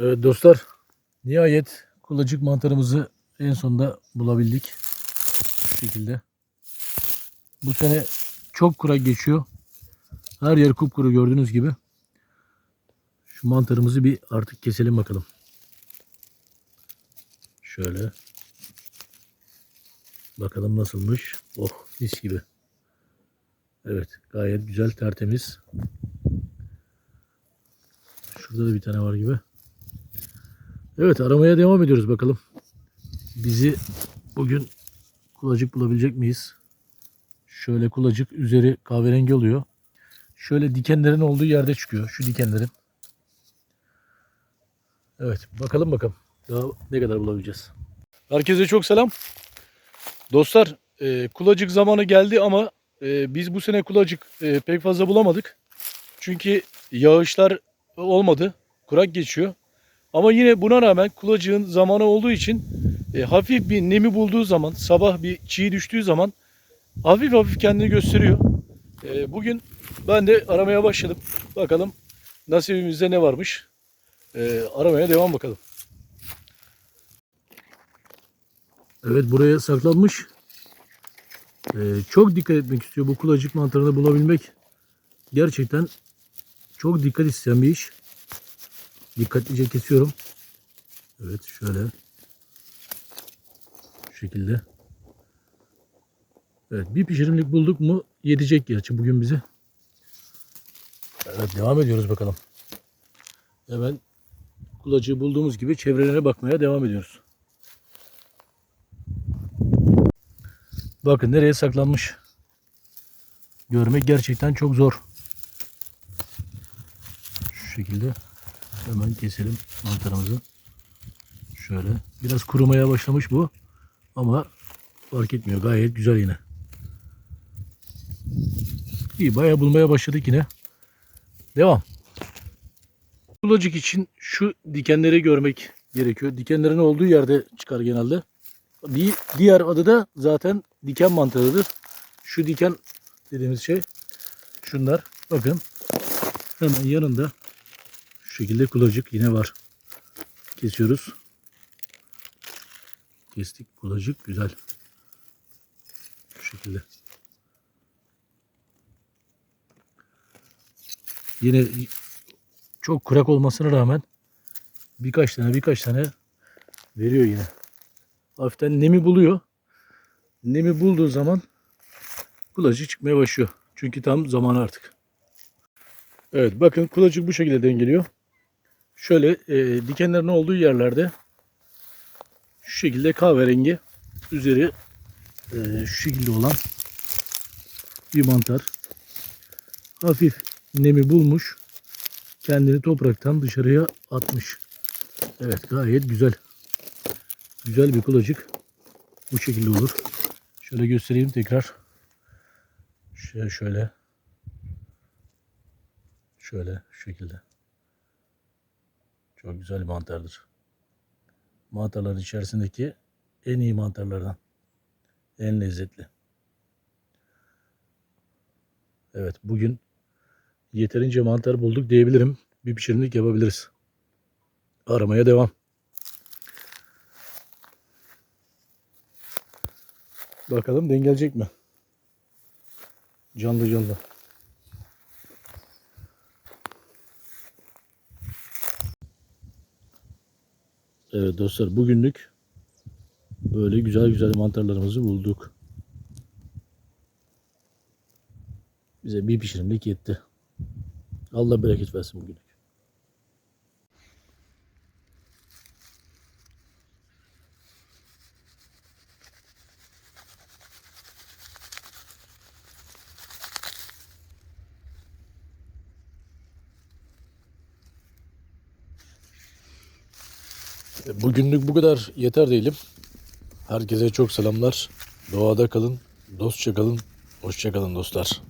Evet dostlar, nihayet kulacık mantarımızı en sonunda bulabildik. Şu şekilde. Bu sene çok kurak geçiyor. Her yer kupkuru gördüğünüz gibi. Şu mantarımızı bir artık keselim bakalım. Şöyle. Bakalım nasılmış. Oh mis gibi. Evet gayet güzel tertemiz. Şurada da bir tane var gibi. Evet aramaya devam ediyoruz bakalım. Bizi bugün kulacık bulabilecek miyiz? Şöyle kulacık üzeri kahverengi oluyor. Şöyle dikenlerin olduğu yerde çıkıyor. Şu dikenlerin. Evet bakalım bakalım. Daha ne kadar bulabileceğiz. Herkese çok selam. Dostlar e, kulacık zamanı geldi ama e, biz bu sene kulacık e, pek fazla bulamadık. Çünkü yağışlar olmadı. Kurak geçiyor. Ama yine buna rağmen kulacığın zamanı olduğu için e, hafif bir nemi bulduğu zaman, sabah bir çiğ düştüğü zaman hafif hafif kendini gösteriyor. E, bugün ben de aramaya başladım. Bakalım nasibimizde ne varmış. E, aramaya devam bakalım. Evet buraya saklanmış. E, çok dikkat etmek istiyor bu kulacık mantarını bulabilmek. Gerçekten çok dikkat isteyen bir iş. Dikkatlice kesiyorum. Evet şöyle. Şu şekilde. Evet bir pişirimlik bulduk mu yetecek gerçi bugün bize. Evet devam ediyoruz bakalım. Hemen kulacığı bulduğumuz gibi çevrelerine bakmaya devam ediyoruz. Bakın nereye saklanmış. Görmek gerçekten çok zor. Şu şekilde. Hemen keselim mantarımızı. Şöyle. Biraz kurumaya başlamış bu. Ama fark etmiyor. Gayet güzel yine. İyi bayağı bulmaya başladık yine. Devam. Kulacık için şu dikenleri görmek gerekiyor. Dikenlerin olduğu yerde çıkar genelde. Diğer adı da zaten diken mantarıdır. Şu diken dediğimiz şey şunlar. Bakın hemen yanında şekilde kulacık yine var. Kesiyoruz. Kestik kulacık güzel. Şu şekilde. Yine çok kurak olmasına rağmen birkaç tane birkaç tane veriyor yine. Hafiften nemi buluyor. Nemi bulduğu zaman kulacık çıkmaya başlıyor. Çünkü tam zamanı artık. Evet bakın kulacık bu şekilde dengeliyor. Şöyle e, dikenlerin olduğu yerlerde şu şekilde kahverengi üzeri e, şu şekilde olan bir mantar. Hafif nemi bulmuş. Kendini topraktan dışarıya atmış. Evet gayet güzel. Güzel bir kulacık. Bu şekilde olur. Şöyle göstereyim tekrar. Şöyle şöyle. Şöyle şu şekilde. Çok güzel bir mantardır. Mantarların içerisindeki en iyi mantarlardan. En lezzetli. Evet bugün yeterince mantar bulduk diyebilirim. Bir pişirimlik yapabiliriz. Aramaya devam. Bakalım dengelecek mi? Canlı canlı. Evet dostlar bugünlük böyle güzel güzel mantarlarımızı bulduk. Bize bir pişirimlik yetti. Allah bereket versin bugün. Bugünlük bu kadar yeter değilim. Herkese çok selamlar. Doğada kalın, dostça kalın, hoşça kalın dostlar.